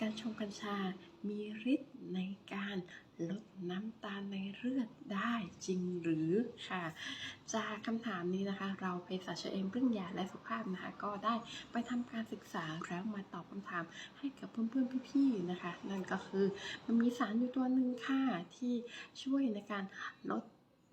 การชงกัญชา มีฤทธิ์ในการลดน้ำตาลในเลือดได้จริงหรือค่ะ จากคำถามนี้นะคะ เราเภสัชเอ็มพึ่งยาและสุขภาพนะคะ ก็ได้ไปทำการศึกษาแล้วมาตอบคำถามให้กับเพื่อนๆพี่ๆนะคะ นั่นก็คือมันมีสารอยู่ตัวหนึ่งค่ะที่ช่วยในการลด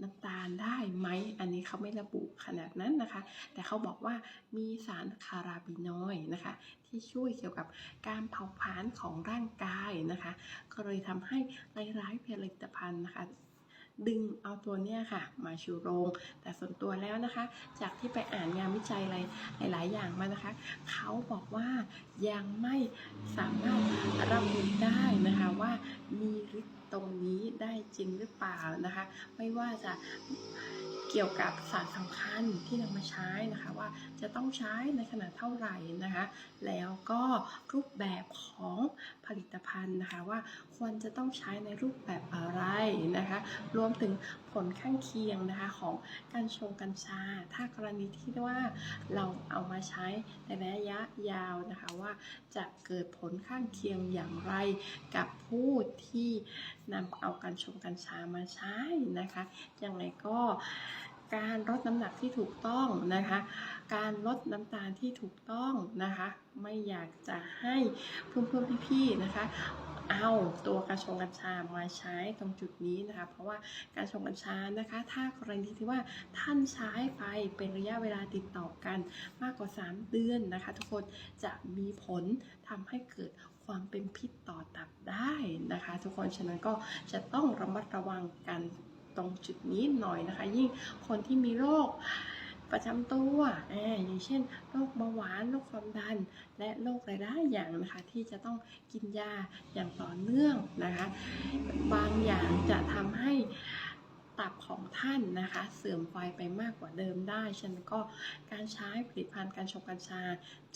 น้ำตาลได้ไหม อันนี้เขาไม่ระบุขนาดนั้นนะคะ แต่เขาบอกว่ามีสารคาราบินอยด์นะคะ ที่ช่วยเกี่ยวกับการเผาผลาญของร่างกายนะคะ ก็เลยทำให้หลายๆผลิตภัณฑ์นะคะ ดึงเอาตัวเนี้ยค่ะ มาชูโรง แต่ส่วนตัวแล้วนะคะ จากที่ไปอ่านงานวิจัยอะไรหลาย ๆ อย่างมานะคะ เขาบอกว่ายังไม่สามารถระบุได้นะคะว่ามีฤทธิ์ตรงนี้ได้จริงหรือเปล่านะคะ ไม่ว่าจะเกี่ยวกับสารสำคัญที่นำมาใช้นะคะว่าจะต้องใช้ในขนาดเท่าไหร่นะคะ แล้วก็รูปแบบของ ลิตภัณฑ์นะคะว่าควรจะต้องใช้ในรูปแบบอะไรนะคะรวมถึงผลข้างเคียงนะคะของการชงกัญชา ถ้ากรณีที่ว่าเราเอามาใช้ในระยะยาวนะคะว่าจะเกิดผลข้างเคียงอย่างไรกับผู้ที่นำเอาการชงกัญชามาใช้นะคะยังไงก็ การลดน้ำหนักที่ถูกต้องนะคะ การลดน้ำตาลที่ถูกต้องนะคะ ไม่อยากจะให้เพื่อนๆพี่ๆนะคะเอาตัวการชงกัญชามาใช้ตรงจุดนี้นะคะ เพราะว่าการชงกัญชานะคะ ถ้ากรณีที่ว่าท่านใช้ไปเป็นระยะเวลาติดต่อกันมากกว่า 3 เดือนนะคะ ทุกคนจะมีผลทำให้เกิดความเป็นพิษต่อตับได้นะคะ ทุกคนฉะนั้นก็จะต้องระมัดระวังกัน ตรงจุดนี้หน่อยนะคะ ยิ่งคนที่มีโรคประจำตัวออย่างเช่น โรคเบาหวาน โรคความดัน และโรคหลายๆอย่างนะคะ ที่จะต้องกินยาอย่างต่อเนื่องนะคะ บางอย่างจะทำให้ ตับของท่านนะคะ เสื่อมไฟไปมากกว่าเดิมได้ฉะนั้นก็การใช้ผลิตภัณฑ์การชงกัญชา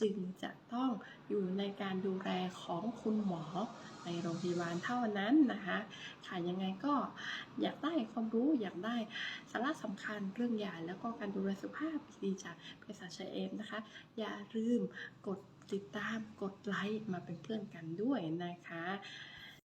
จึงจะต้องอยู่ในการดูแลของคุณหมอในโรงพยาบาลเท่านั้นนะคะค่ะยังไงก็อยากได้ความรู้อยากได้สาระสำคัญเรื่องยาแล้วก็การดูแลสุขภาพดีจากเภสัชเอมนะคะ อย่าลืมกดติดตามกดไลค์มาเป็นเพื่อนกันด้วยนะคะ